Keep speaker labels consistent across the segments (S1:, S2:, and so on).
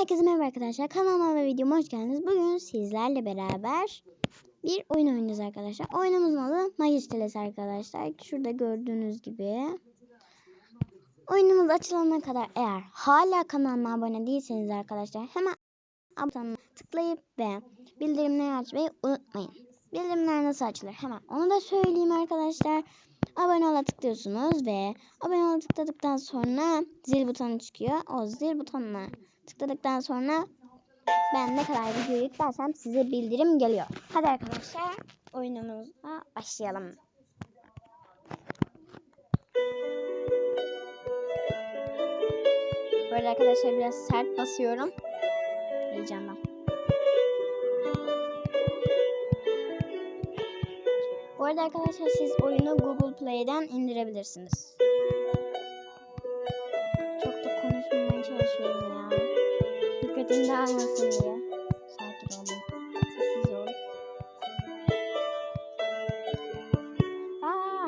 S1: Herkese merhaba arkadaşlar. Kanalıma ve videoma hoş geldiniz. Bugün sizlerle beraber bir oyun oynayacağız arkadaşlar. Oyunumuzun adı Majesteles arkadaşlar. Şurada gördüğünüz gibi. Oyunumuz açılana kadar eğer hala kanalıma abone değilseniz arkadaşlar hemen abone tıklayıp ve bildirimleri açmayı unutmayın. Bildirimler nasıl açılır? Hemen onu da söyleyeyim arkadaşlar. Abone ola tıklıyorsunuz ve abone ola tıkladıktan sonra zil butonu çıkıyor. O zil butonuna tıkladıktan sonra ben ne kadar video yüklersem size bildirim geliyor. Hadi arkadaşlar oyunumuza başlayalım. Arada arkadaşlar biraz sert basıyorum. Heyecandan. Bu arada arkadaşlar siz oyunu Google Play'den indirebilirsiniz. Çok da konuşmamaya çalışıyorum ya. Dikkatim dağılmasın diye. Sakin olun. Sessiz ol. Aa!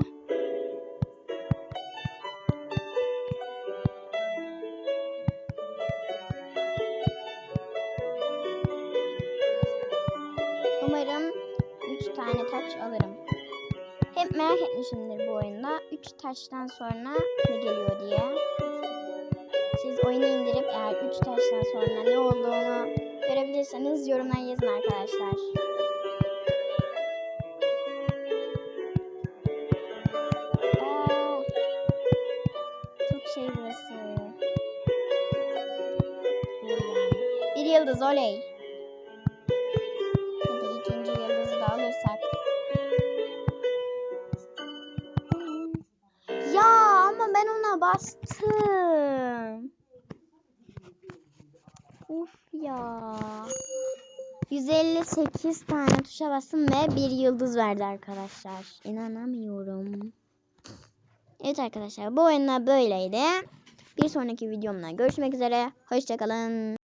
S1: Umarım 3 tane taç alırım. Hep merak etmişimdir bu oyunda. 3 taştan sonra ne geliyor diye. Siz oyunu indirip eğer 3 taştan sonra ne olduğunu görebilirseniz yorumlara yazın arkadaşlar. Çok şey burası. Bir yıldız oley. Bastım. Uf ya. 158 tane tuşa bastım ve bir yıldız verdi arkadaşlar. İnanamıyorum. Evet arkadaşlar bu oyunlar böyleydi. Bir sonraki videomda görüşmek üzere. Hoşçakalın.